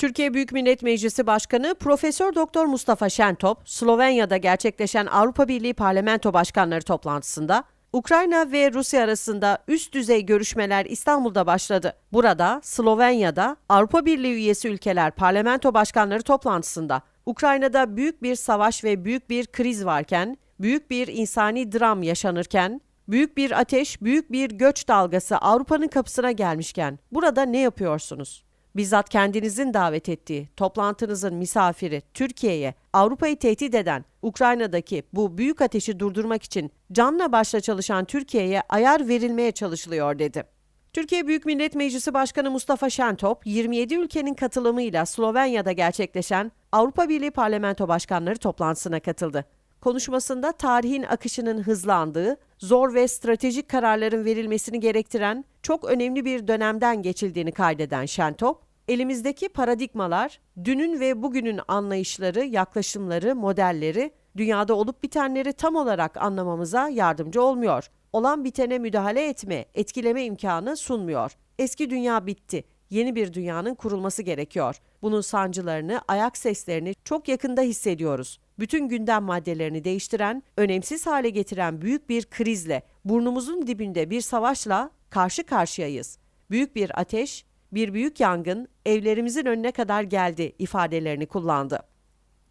Türkiye Büyük Millet Meclisi Başkanı Profesör Doktor Mustafa Şentop, Slovenya'da gerçekleşen Avrupa Birliği Parlamento Başkanları toplantısında Ukrayna ve Rusya arasında üst düzey görüşmeler İstanbul'da başladı. Burada, Slovenya'da Avrupa Birliği üyesi ülkeler parlamento başkanları toplantısında Ukrayna'da büyük bir savaş ve büyük bir kriz varken, büyük bir insani dram yaşanırken, büyük bir ateş, büyük bir göç dalgası Avrupa'nın kapısına gelmişken burada ne yapıyorsunuz? Bizzat kendinizin davet ettiği toplantınızın misafiri Türkiye'ye Avrupa'yı tehdit eden Ukrayna'daki bu büyük ateşi durdurmak için canla başla çalışan Türkiye'ye ayar verilmeye çalışılıyor dedi. Türkiye Büyük Millet Meclisi Başkanı Mustafa Şentop, 27 ülkenin katılımıyla Slovenya'da gerçekleşen Avrupa Birliği Parlamento Başkanları toplantısına katıldı. Konuşmasında tarihin akışının hızlandığı, zor ve stratejik kararların verilmesini gerektiren çok önemli bir dönemden geçildiğini kaydeden Şentop, elimizdeki paradigmalar, dünün ve bugünün anlayışları, yaklaşımları, modelleri, dünyada olup bitenleri tam olarak anlamamıza yardımcı olmuyor. Olan bitene müdahale etme, etkileme imkanı sunmuyor. Eski dünya bitti. Yeni bir dünyanın kurulması gerekiyor. Bunun sancılarını, ayak seslerini çok yakında hissediyoruz. Bütün gündem maddelerini değiştiren, önemsiz hale getiren büyük bir krizle, burnumuzun dibinde bir savaşla karşı karşıyayız. Büyük bir ateş, bir büyük yangın evlerimizin önüne kadar geldi ifadelerini kullandı.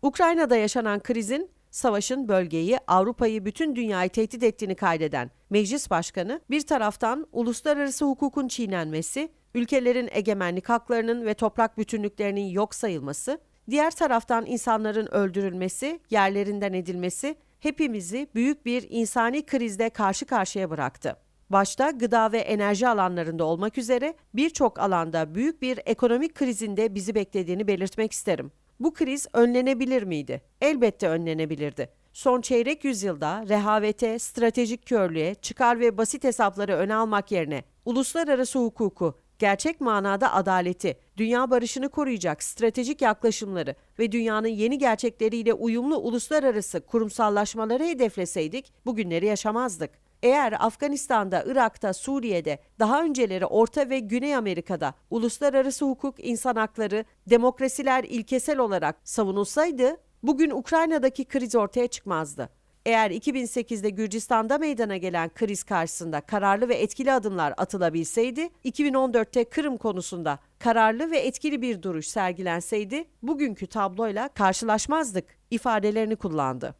Ukrayna'da yaşanan krizin savaşın bölgeyi, Avrupa'yı, bütün dünyayı tehdit ettiğini kaydeden Meclis Başkanı bir taraftan uluslararası hukukun çiğnenmesi, ülkelerin egemenlik haklarının ve toprak bütünlüklerinin yok sayılması, diğer taraftan insanların öldürülmesi, yerlerinden edilmesi hepimizi büyük bir insani krizde karşı karşıya bıraktı. Başta gıda ve enerji alanlarında olmak üzere birçok alanda büyük bir ekonomik krizinde bizi beklediğini belirtmek isterim. Bu kriz önlenebilir miydi? Elbette önlenebilirdi. Son çeyrek yüzyılda rehavete, stratejik körlüğe, çıkar ve basit hesapları öne almak yerine uluslararası hukuku, gerçek manada adaleti, dünya barışını koruyacak stratejik yaklaşımları ve dünyanın yeni gerçekleriyle uyumlu uluslararası kurumsallaşmaları hedefleseydik bugünleri yaşamazdık. Eğer Afganistan'da, Irak'ta, Suriye'de, daha önceleri Orta ve Güney Amerika'da uluslararası hukuk, insan hakları, demokrasiler ilkesel olarak savunulsaydı, bugün Ukrayna'daki kriz ortaya çıkmazdı. Eğer 2008'de Gürcistan'da meydana gelen kriz karşısında kararlı ve etkili adımlar atılabilseydi, 2014'te Kırım konusunda kararlı ve etkili bir duruş sergilenseydi, bugünkü tabloyla karşılaşmazdık ifadelerini kullandı.